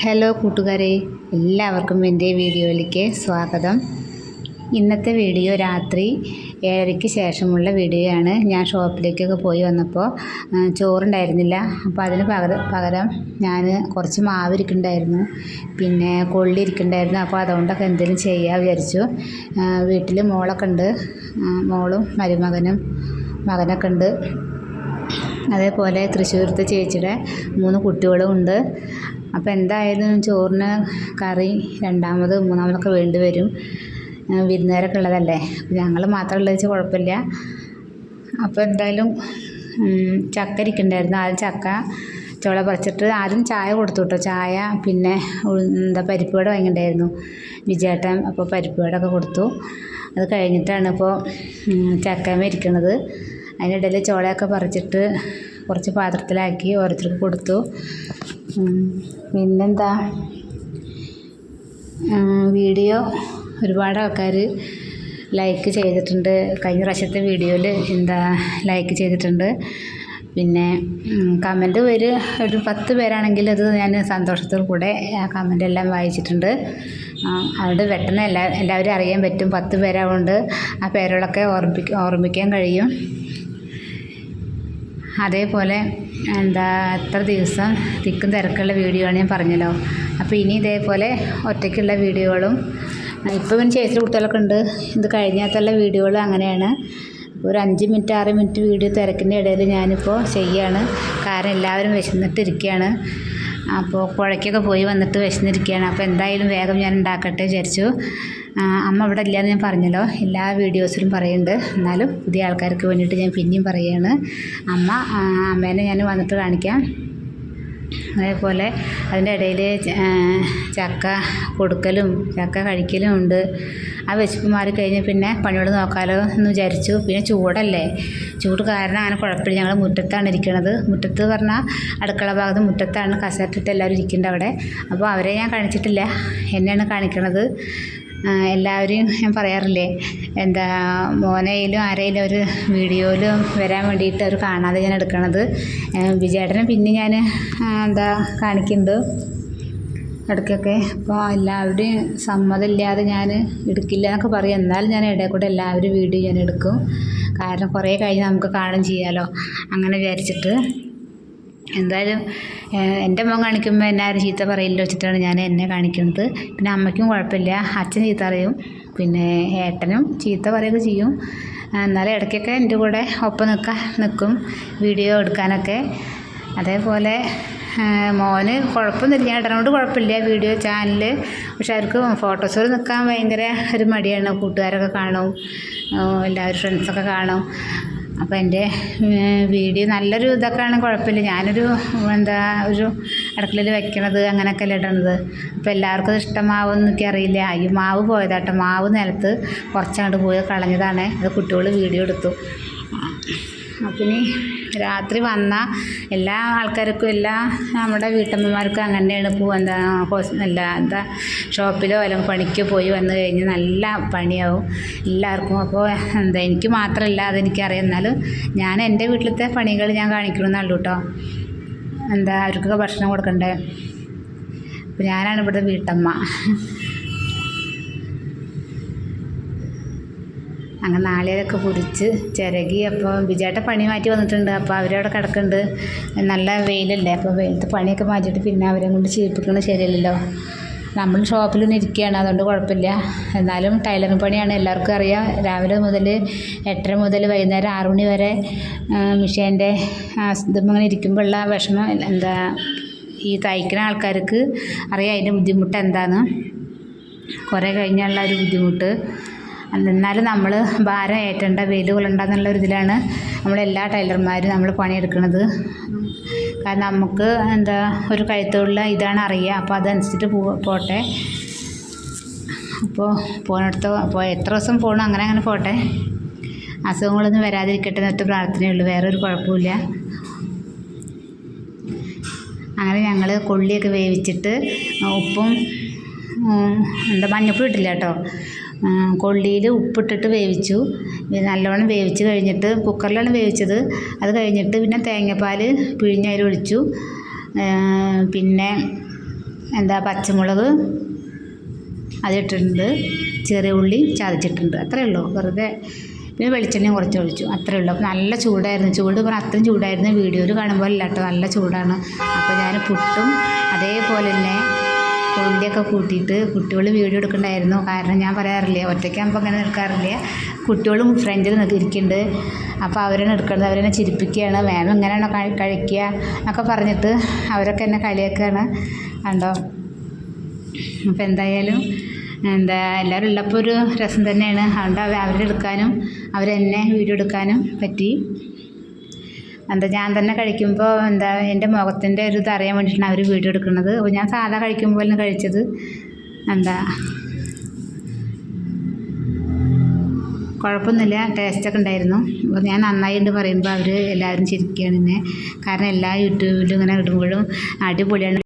Hello കൂട്ടുകാരെ എല്ലാവർക്കും എന്റെ വീഡിയോയിലേക്ക് സ്വാഗതം. ഇന്നത്തെ വീഡിയോ രാത്രി ഏഴരയ്ക്ക് ശേഷമുള്ള വീഡിയോ ആണ് ഞാൻ ഷോപ്പിലേക്കൊക്കെ പോയി വന്നപ്പോൾ ചോറുണ്ടായിരുന്നില്ല. അപ്പോൾ അതിന് പകരം പകരം ഞാൻ കുറച്ച് മാവ് ഇരിക്കുന്നുണ്ടായിരുന്നു പിന്നെ കൊള്ളി ഇരിക്കുന്നുണ്ടായിരുന്നു അപ്പോൾ അതുകൊണ്ടൊക്കെ എന്തെങ്കിലും ചെയ്യാൻ വിചാരിച്ചു. വീട്ടിൽ മോളൊക്കെ ഉണ്ട്. മോളും മരുമകനും മകനൊക്കെ ഉണ്ട്. അതേപോലെ തൃശ്ശൂരത്തെ ചേച്ചിയുടെ മൂന്ന് കുട്ടികളും ഉണ്ട്. അപ്പോൾ എന്തായാലും ചോറിന് കറി രണ്ടാമത് മൂന്നാമതൊക്കെ വേണ്ടി വരും. വിരുന്നുകാരൊക്കെ ഉള്ളതല്ലേ? ഞങ്ങൾ മാത്രം ഉള്ളത് വെച്ചാൽ കുഴപ്പമില്ല. അപ്പോൾ എന്തായാലും ചക്ക ഇരിക്കണ്ടായിരുന്നു. ആദ്യം ചക്ക ചോള പറിച്ചിട്ട് ആദ്യം ചായ കൊടുത്തു കേട്ടോ ചായ പിന്നെ എന്താ പരിപ്പ് വട വാങ്ങിണ്ടായിരുന്നു വിജയേട്ടൻ അപ്പോൾ പരിപ്പ് വടയൊക്കെ കൊടുത്തു. അത് കഴിഞ്ഞിട്ടാണ് ഇപ്പോൾ ചക്കമ ഇരിക്കണത്. അതിനിടയിൽ ചോളയൊക്കെ പറിച്ചിട്ട് കുറച്ച് പാത്രത്തിലാക്കി ഓരോരുത്തർക്ക് കൊടുത്തു. പിന്നെന്താ? വീഡിയോ ഒരുപാട് ആൾക്കാർ ലൈക്ക് ചെയ്തിട്ടുണ്ട്. കഴിഞ്ഞ പ്രാവശ്യത്തെ വീഡിയോയിൽ എന്താ ലൈക്ക് ചെയ്തിട്ടുണ്ട്. പിന്നെ കമന്റ് വരെ ഒരു പത്ത് പേരാണെങ്കിൽ അത് ഞാൻ സന്തോഷത്തോടു കൂടെ ആ കമന്റ് എല്ലാം വായിച്ചിട്ടുണ്ട്. അവിടെ പെട്ടെന്ന് എല്ലാ എല്ലാവരും അറിയാൻ പറ്റും. പത്ത് പേരാവുകൊണ്ട് ആ പേരുകളൊക്കെ ഓർമ്മിപ്പിക്കാൻ ഓർമ്മിക്കാൻ കഴിയും. അതേപോലെ എന്താ എത്ര ദിവസം തിക്കും തിരക്കുള്ള വീഡിയോ ആണ് ഞാൻ പറഞ്ഞല്ലോ. അപ്പോൾ ഇനി ഇതേപോലെ ഒറ്റയ്ക്കുള്ള വീഡിയോകളും ഇപ്പോൾ പിന്നെ ചേച്ചിയുടെ കുട്ടികളൊക്കെ ഉണ്ട് ഇത് കഴിഞ്ഞാത്തുള്ള വീഡിയോകൾ അങ്ങനെയാണ്. ഒരു അഞ്ച് മിനിറ്റ് ആറ് മിനിറ്റ് വീഡിയോ തിരക്കിന്റെ ഇടയിൽ ഞാനിപ്പോൾ ചെയ്യാണ്. കാരണം എല്ലാവരും വിശന്നിട്ടിരിക്കുകയാണ്. അപ്പോൾ പുഴയ്ക്കൊക്കെ പോയി വന്നിട്ട് വിശന്നിരിക്കുകയാണ്. അപ്പോൾ എന്തായാലും വേഗം ഞാൻ ഉണ്ടാക്കട്ടെ വിചാരിച്ചു. അമ്മ ഇവിടെ ഇല്ലയെന്ന് ഞാൻ പറഞ്ഞല്ലോ. എല്ലാ വീഡിയോസിലും പറയുന്നുണ്ട്. എന്നാലും പുതിയ ആൾക്കാർക്ക് വേണ്ടിയിട്ട് ഞാൻ പിന്നെയും പറയുകയാണ്. അമ്മ അമ്മേനെ ഞാൻ വന്നിട്ട് കാണിക്കാം. അതേപോലെ അതിന്റെ ഇടയിൽ ചക്ക കൊടുക്കലും ചക്ക കഴിക്കലും ഉണ്ട്. ആ വിശപ്പ് മാറി കഴിഞ്ഞ് പിന്നെ പണിയോട് നോക്കാലോ എന്ന് വിചാരിച്ചു. പിന്നെ ചൂടല്ലേ. ചൂട് കാരണം അങ്ങനെ കുഴപ്പമില്ല. ഞങ്ങൾ മുറ്റത്താണ് ഇരിക്കുന്നത് മുറ്റത്ത് പറഞ്ഞാൽ അടുക്കള ഭാഗത്ത് മുറ്റത്താണ് കസേരട്ടിട്ട് എല്ലാവരും ഇരിക്കുന്നുണ്ട് അവിടെ അപ്പോൾ അവരെ ഞാൻ കാണിച്ചിട്ടില്ല. എന്നെയാണ് കാണിക്കണത്. ആ, എല്ലാവരും ഞാൻ പറയാറില്ലേ എന്താ മോനയിലും ആരെയും ഒരു വീഡിയോയിലും വരാൻ വേണ്ടിയിട്ട് അവർ കാണാതെ ഞാൻ എടുക്കണത്. വിജയേട്ടനെ പിന്നെ ഞാൻ എന്താ കാണിക്കുന്നുണ്ട്. ഇടയ്ക്കൊക്കെ. അപ്പോൾ എല്ലാവരുടെയും സമ്മതമില്ലാതെ ഞാൻ എടുക്കില്ല എന്നൊക്കെ പറയും. എന്നാലും ഞാൻ ഇടയിൽ കൂടെ എല്ലാവരും വീഡിയോ ഞാൻ എടുക്കും. കാരണം കുറേ കഴിഞ്ഞ് നമുക്ക് കാണും ചെയ്യാമല്ലോ അങ്ങനെ വിചാരിച്ചിട്ട് എന്തായാലും എന്റെ മോൻ കാണിക്കുമ്പോൾ എന്നെ ആരും ചീത്ത പറയില്ല വെച്ചിട്ടാണ് ഞാൻ എന്നെ കാണിക്കുന്നത്. പിന്നെ അമ്മയ്ക്കും കുഴപ്പമില്ല. അച്ഛൻ ചീത്ത പറയും. പിന്നെ ഏട്ടനും ചീത്ത പറയുകയൊക്കെ ചെയ്യും. എന്നാലും ഇടയ്ക്കൊക്കെ എന്റെ കൂടെ ഒപ്പം നിൽക്കാൻ നിൽക്കും. വീഡിയോ എടുക്കാനൊക്കെ. അതേപോലെ മോന് കുഴപ്പമൊന്നുമില്ല. ഞാൻ ഏട്ടനോട് കുഴപ്പമില്ല. Video channel. പക്ഷെ അവർക്ക് ഫോട്ടോസിൽ നിൽക്കാൻ ഭയങ്കര ഒരു മടിയാണ്. കൂട്ടുകാരൊക്കെ കാണും. എല്ലാവരും ഫ്രണ്ട്സൊക്കെ കാണും. അപ്പോൾ എന്റെ വീഡിയോ നല്ലൊരു ഇതൊക്കെയാണ് കുഴപ്പമില്ല. ഞാനൊരു എന്താ ഒരു അടുക്കളയിൽ വെക്കണത് അങ്ങനെയൊക്കെ അല്ലേ ഇടണത്. അപ്പോൾ എല്ലാവർക്കും അത് ഇഷ്ടമാവുമെന്ന് അറിയില്ല. ഈ മാവ് പോയതാട്ടോ. മാവ് നിലത്ത് കുറച്ചങ്ങോട്ട് പോയി കളഞ്ഞതാണ്. അത് കുട്ടികൾ വീഡിയോ എടുത്തു. അപ്പം ഇനി രാത്രി വന്ന എല്ലാ ആൾക്കാർക്കും എല്ലാ നമ്മുടെ വീട്ടമ്മമാർക്കും അങ്ങനെയാണ് പൂ എന്താ ഹോസ് അല്ല എന്താ ഷോപ്പിലോ അല്ലെങ്കിൽ പണിക്ക് പോയി വന്നു കഴിഞ്ഞ് നല്ല പണിയാവും എല്ലാവർക്കും. അപ്പോൾ എന്താ എനിക്ക് മാത്രമല്ല അതെനിക്കറിയാം. എന്നാലും ഞാൻ എന്റെ വീട്ടിലത്തെ പണികൾ ഞാൻ കാണിക്കണമെന്നുള്ളൂ കേട്ടോ എന്താ അവർക്കൊക്കെ ഭക്ഷണം കൊടുക്കണ്ടേ? അപ്പോൾ ഞാനാണ് ഇവിടെ വീട്ടമ്മ. അങ്ങനെ നാളികളൊക്കെ പൊടിച്ച് ചിരകി അപ്പോൾ ബിജേട്ട പണി മാറ്റി വന്നിട്ടുണ്ട്. അപ്പോൾ അവരവിടെ കിടക്കുന്നുണ്ട്. നല്ല വെയിലല്ലേ? അപ്പോൾ വെയിലത്ത് പണിയൊക്കെ മാറ്റിയിട്ട് പിന്നെ അവരെ കൊണ്ട് ചെയ്യിപ്പിക്കുന്നത് ശരിയല്ലല്ലോ. നമ്മൾ ഷോപ്പിൽ നിന്ന് ഇരിക്കുകയാണ്. അതുകൊണ്ട് കുഴപ്പമില്ല. എന്നാലും ടൈലറിംഗ് പണിയാണ് എല്ലാവർക്കും അറിയാം. രാവിലെ മുതൽ എട്ടര മുതൽ വൈകുന്നേരം ആറു മണി വരെ മിഷീന്റെ ഇങ്ങനെ ഇരിക്കുമ്പോഴുള്ള വിഷമം എന്താ ഈ തയ്ക്കുന്ന ആൾക്കാർക്ക് അറിയാം അതിന്റെ ബുദ്ധിമുട്ട് എന്താണ് കുറേ കഴിഞ്ഞുള്ള ഒരു ബുദ്ധിമുട്ട്. എന്നാലും നമ്മൾ ഭാരം ഏറ്റേണ്ട വെയിൽ ഒരു ഇതിലാണ് നമ്മളെല്ലാ ടൈലർമാരും നമ്മൾ പണിയെടുക്കുന്നത് കാരണം നമുക്ക് എന്താ ഒരു കഴുത്തുള്ള ഇതാണ് അറിയുക. അപ്പോൾ അതനുസരിച്ചിട്ട് പോ പോട്ടെ. അപ്പോൾ പോകുന്നിടത്ത് അപ്പോൾ എത്ര ദിവസം പോകണം അങ്ങനെ അങ്ങനെ പോട്ടെ. അസുഖങ്ങളൊന്നും വരാതിരിക്കട്ടെ എന്നൊരു പ്രാർത്ഥനയുള്ളൂ വേറെ ഒരു കുഴപ്പമില്ല അങ്ങനെ ഞങ്ങൾ കൊള്ളിയൊക്കെ വേവിച്ചിട്ട് ഉപ്പും എന്താ മഞ്ഞപ്പൊടി ഇട്ടില്ല കേട്ടോ. കൊള്ളിയിൽ ഉപ്പിട്ടിട്ട് വേവിച്ചു. നല്ലോണം വേവിച്ച് കഴിഞ്ഞിട്ട് കുക്കറിലാണ് വേവിച്ചത്. അത് കഴിഞ്ഞിട്ട് പിന്നെ തേങ്ങാപ്പാൽ പിഴിഞ്ഞ് ഒഴിച്ചു. പിന്നെ എന്താ പച്ചമുളക് അതിട്ടിട്ടുണ്ട് ചെറിയ ഉള്ളി ചതച്ചിട്ടുണ്ട്. അത്രയേ ഉള്ളൂ. വെറുതെ പിന്നെ വെളിച്ചെണ്ണയും കുറച്ച് ഒഴിച്ചു. അത്രയേ ഉള്ളൂ. അപ്പോൾ നല്ല ചൂടായിരുന്നു. ചൂട് പറഞ്ഞാൽ അത്രയും ചൂടായിരുന്നു. വീഡിയോയിൽ കാണുമ്പോൾ അല്ല കേട്ടോ നല്ല ചൂടാണ്. അപ്പോൾ ഞാൻ പുട്ടും അതേപോലെ തന്നെ കൊള്ളിയൊക്കെ കൂട്ടിയിട്ട് കുട്ടികൾ വീഡിയോ എടുക്കണ്ടായിരുന്നു. കാരണം ഞാൻ പറയാറില്ല ഒറ്റയ്ക്കാകുമ്പോൾ അങ്ങനെ നിൽക്കാറില്ല. കുട്ടികളും ഫ്രണ്ടിൽ നിൽക്കി ഇരിക്കുന്നുണ്ട്. അപ്പോൾ അവരെന്നെ എടുക്കുന്നത് അവരെന്നെ ചിരിപ്പിക്കുകയാണ്. മാം ഇങ്ങനെയാണോ കഴി കഴിക്കുക എന്നൊക്കെ പറഞ്ഞിട്ട് അവരൊക്കെ എന്നെ കളിയാക്കുകയാണ് കണ്ടോ. അപ്പോൾ എന്തായാലും എന്താ എല്ലാവരും ഉള്ളപ്പോൾ ഒരു രസം തന്നെയാണ്. അതുകൊണ്ട് അവ അവരെടുക്കാനും അവരെന്നെ വീഡിയോ എടുക്കാനും പറ്റി. എന്താ ഞാൻ തന്നെ കഴിക്കുമ്പോൾ എന്താ എന്റെ മുഖത്തിന്റെ ഒരു ഇത് അറിയാൻ വേണ്ടിയിട്ടാണ് അവർ വീഡിയോ എടുക്കുന്നത്. അപ്പോൾ ഞാൻ സാധാ കഴിക്കുമ്പോൾ തന്നെ കഴിച്ചത്. എന്താ കുഴപ്പമൊന്നുമില്ല. ടേസ്റ്റൊക്കെ ഉണ്ടായിരുന്നു. അപ്പോൾ ഞാൻ നന്നായി ഉണ്ട് പറയുമ്പോൾ അവർ എല്ലാവരും ചിരിക്കുകയാണ് എന്നെ കാരണം എല്ലാ യൂട്യൂബിലും ഇങ്ങനെ ഇടുമ്പോഴും അടിപൊളിയാണ്.